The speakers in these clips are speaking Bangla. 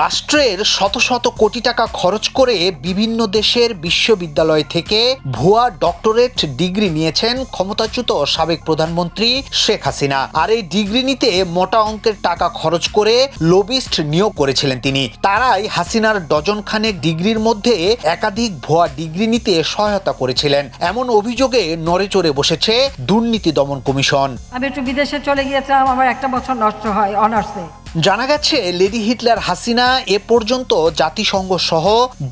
রাষ্ট্রের শত শত কোটি টাকা খরচ করে বিভিন্ন দেশের বিশ্ববিদ্যালয় থেকে ভুয়া ডক্টরেট ডিগ্রি নিয়েছেন ক্ষমতাচ্যুত সাবেক প্রধানমন্ত্রী শেখ হাসিনা। আর এই ডিগ্রি নিতে মোটা অঙ্কের টাকা খরচ করে লবিস্ট নিয়োগ করেছিলেন তিনি। তারাই হাসিনার ডজন খানেক ডিগ্রির মধ্যে একাধিক ভুয়া ডিগ্রি নিতে সহায়তা করেছিলেন। এমন অভিযোগে নড়েচড়ে বসেছে দুর্নীতি দমন কমিশন। আমি একটু বিদেশে চলে গিয়েছিলাম, আমার একটা বছর নষ্ট হয়, অনার্সে। জানা গেছে, লেডি হিটলার হাসিনা এ পর্যন্ত জাতিসংঘ সহ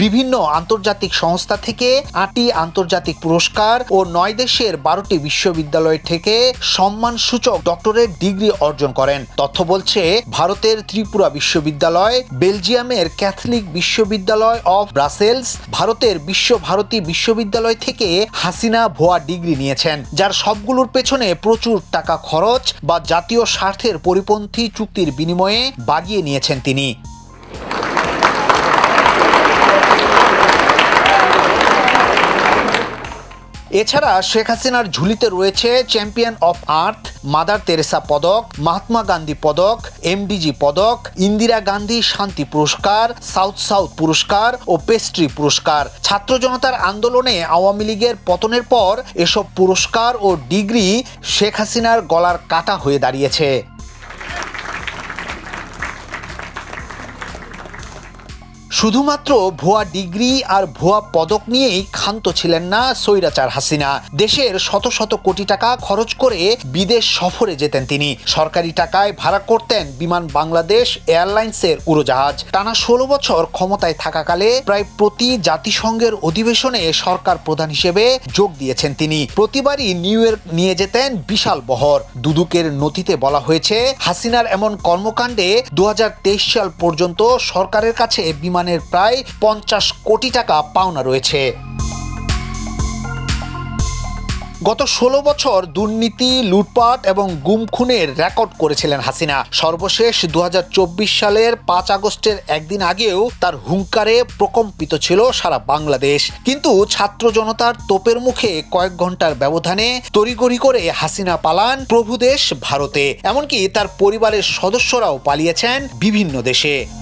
বিভিন্ন আন্তর্জাতিক সংস্থা থেকে আটটি আন্তর্জাতিক পুরস্কার ও নয় দেশের বারোটি বিশ্ববিদ্যালয় থেকে সম্মানসূচক ডক্টরেট ডিগ্রি অর্জন করেন। তথ্য বলছে, ভারতের ত্রিপুরা বিশ্ববিদ্যালয়, বেলজিয়ামের ক্যাথলিক বিশ্ববিদ্যালয় অফ ব্রাসেলস, ভারতের বিশ্বভারতী বিশ্ববিদ্যালয় থেকে হাসিনা ভুয়া ডিগ্রি নিয়েছেন, যার সবগুলোর পেছনে প্রচুর টাকা খরচ বা জাতীয় স্বার্থের পরিপন্থী চুক্তির বিনিময়ে বাগিয়ে নিয়েছেন তিনি। এছাড়া শেখ হাসিনার ঝুলিতে রয়েছে champion of earth, Mother Teresa পদক, মহাত্মা গান্ধী পদক, এমডিজি পদক, ইন্দিরা গান্ধী শান্তি পুরস্কার, সাউথ সাউথ পুরস্কার ও পেস্ট্রি পুরস্কার। ছাত্র জনতার আন্দোলনে আওয়ামী লীগের পতনের পর এসব পুরস্কার ও ডিগ্রি শেখ হাসিনার গলার কাটা হয়ে দাঁড়িয়েছে। শুধুমাত্র ভুয়া ডিগ্রি আর ভুয়া পদক নিয়েই ক্ষান্ত ছিলেন না স্বৈরাচার হাসিনা। দেশের শত শত কোটি টাকা খরচ করে বিদেশ সফরে যেতেন তিনি। সরকারি টাকায় ভাড়া করতেন বিমান বাংলাদেশ এয়ারলাইন্সের উড়োজাহাজ। টানা ষোলো বছর ক্ষমতায় থাকাকালে প্রায় প্রতি জাতিসংঘের অধিবেশনে সরকার প্রধান হিসেবে যোগ দিয়েছেন তিনি। প্রতিবারই নিউ ইয়র্ক নিয়ে যেতেন বিশাল বহর। দুদুকের নথিতে বলা হয়েছে, হাসিনার এমন কর্মকাণ্ডে দু হাজার তেইশ সাল পর্যন্ত সরকারের কাছে বিমানের প্রায় পঞ্চাশ কোটি টাকা পাওনা রয়েছে। গত ষোলো বছর দুর্নীতি, লুটপাট এবং গুম খুনের রেকর্ড করেছিলেন হাসিনা। সর্বশেষ দু হাজার চব্বিশ সালের পাঁচ আগস্টের একদিন আগেও তার হুঙ্কারে প্রকম্পিত ছিল সারা বাংলাদেশ। কিন্তু ছাত্র জনতার তোপের মুখে কয়েক ঘণ্টার ব্যবধানে তড়িগড়ি করে হাসিনা পালান প্রভুদেশ ভারতে। এমনকি তার পরিবারের সদস্যরাও পালিয়েছেন বিভিন্ন দেশে।